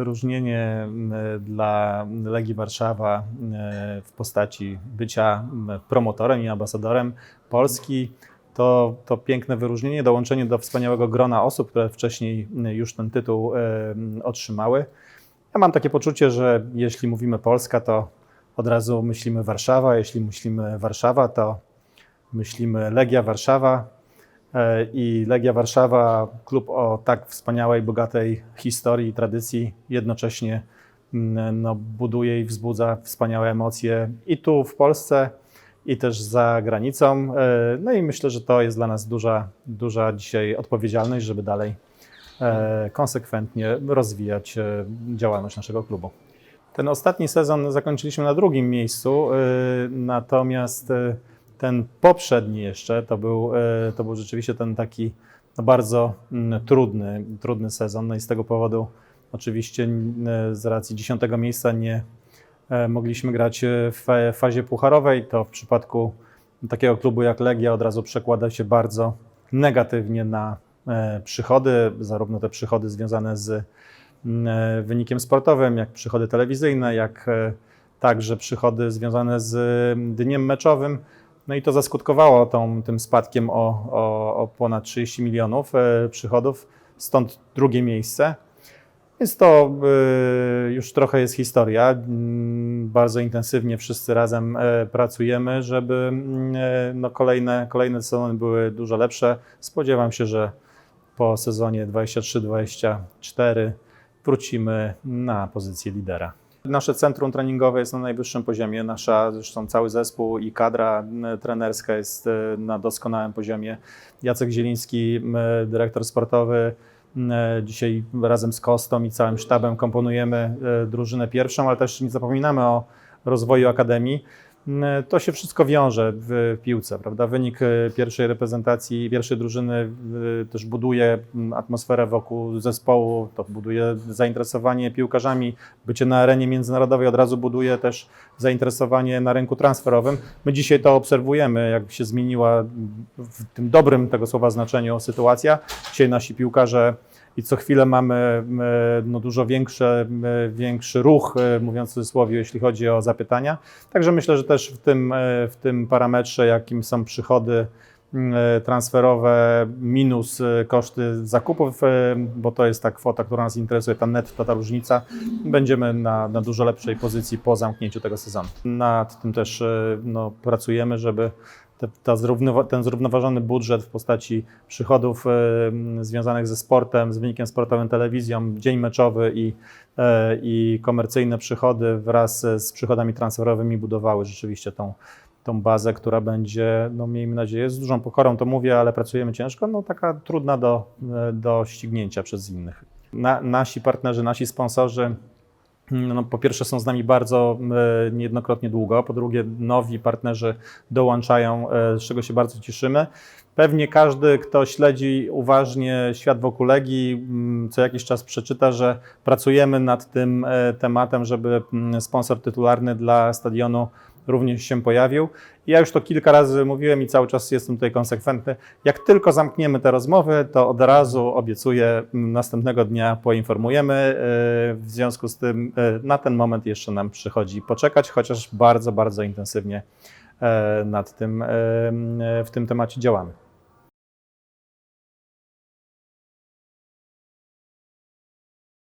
wyróżnienie dla Legii Warszawa m, w postaci bycia promotorem i ambasadorem Polski. To, to piękne wyróżnienie, dołączenie do wspaniałego grona osób, które wcześniej już ten tytuł em, otrzymały. Ja mam takie poczucie, że jeśli mówimy Polska, to od razu myślimy Warszawa. Jeśli myślimy Warszawa, to myślimy Legia Warszawa. E, I Legia Warszawa, klub o tak wspaniałej, bogatej historii i tradycji, jednocześnie mm, no, buduje i wzbudza wspaniałe emocje i tu w Polsce, i też za granicą. E, No i myślę, że to jest dla nas duża, duża dzisiaj odpowiedzialność, żeby dalej e, konsekwentnie rozwijać działalność naszego klubu. Ten ostatni sezon zakończyliśmy na drugim miejscu, natomiast ten poprzedni jeszcze to był, y, to był rzeczywiście ten taki no bardzo mm, trudny, trudny sezon. No i z tego powodu oczywiście y, z racji dziesiątego miejsca nie e, mogliśmy grać w fa- fazie pucharowej. To w przypadku takiego klubu jak Legia od razu przekłada się bardzo negatywnie na e, przychody, zarówno te przychody związane z e, wynikiem sportowym, jak przychody telewizyjne, jak e, także przychody związane z dniem meczowym. No i to zaskutkowało tą, tym spadkiem o, o, o ponad 30 milionów e, przychodów, stąd drugie miejsce. Więc to y, już trochę jest historia. Mm, Bardzo intensywnie wszyscy razem e, pracujemy, żeby mm, e, no, kolejne, kolejne sezony były dużo lepsze. Spodziewam się, że po sezonie 23-24 wrócimy na pozycję lidera. Nasze centrum treningowe jest na najwyższym poziomie. Nasza, zresztą cały zespół i kadra trenerska jest e, na doskonałym poziomie. Jacek Zieliński, dyrektor sportowy, m, dzisiaj razem z Kostą i całym sztabem komponujemy e, drużynę pierwszą, ale też nie zapominamy o rozwoju akademii. M, To się wszystko wiąże w piłce, prawda? Wynik e, pierwszej reprezentacji, pierwszej drużyny e, też buduje atmosferę wokół zespołu, to buduje zainteresowanie piłkarzami, bycie na arenie międzynarodowej od razu buduje też zainteresowanie na rynku transferowym. My dzisiaj to obserwujemy, jak się zmieniła w tym dobrym tego słowa znaczeniu sytuacja. Dzisiaj nasi piłkarze i co chwilę mamy m, no, dużo większe, m, większy ruch, e, mówiąc w cudzysłowie, jeśli chodzi o zapytania. Także myślę, że też w tym, e, w tym parametrze, jakim są przychody e, transferowe minus e, koszty zakupów, e, bo to jest ta kwota, która nas interesuje, ta netto, ta różnica, będziemy na, na dużo lepszej pozycji po zamknięciu tego sezonu. Nad tym też e, no, pracujemy, żeby te, ta zrównowa- ten zrównoważony budżet w postaci przychodów e, m, związanych ze sportem, z wynikiem sportowym, telewizją, dzień meczowy i, e, i komercyjne przychody wraz z przychodami transferowymi budowały rzeczywiście tą, tą bazę, która będzie, no miejmy nadzieję, z dużą pokorą to mówię, ale pracujemy ciężko, no taka trudna do, e, do ścignięcia przez innych. Na, nasi partnerzy, nasi sponsorzy no, po pierwsze są z nami bardzo e, niejednokrotnie długo, po drugie nowi partnerzy dołączają, e, z czego się bardzo cieszymy. Pewnie każdy, kto śledzi uważnie świat wokół Legii, m, co jakiś czas przeczyta, że pracujemy nad tym tematem, żeby m, sponsor tytularny dla stadionu również się pojawił. Ja już to kilka razy mówiłem i cały czas jestem tutaj konsekwentny. Jak tylko zamkniemy te rozmowy, to od razu obiecuję, następnego dnia poinformujemy. E, W związku z tym e, na ten moment jeszcze nam przychodzi poczekać, chociaż bardzo, bardzo intensywnie e, nad tym, w tym temacie działamy.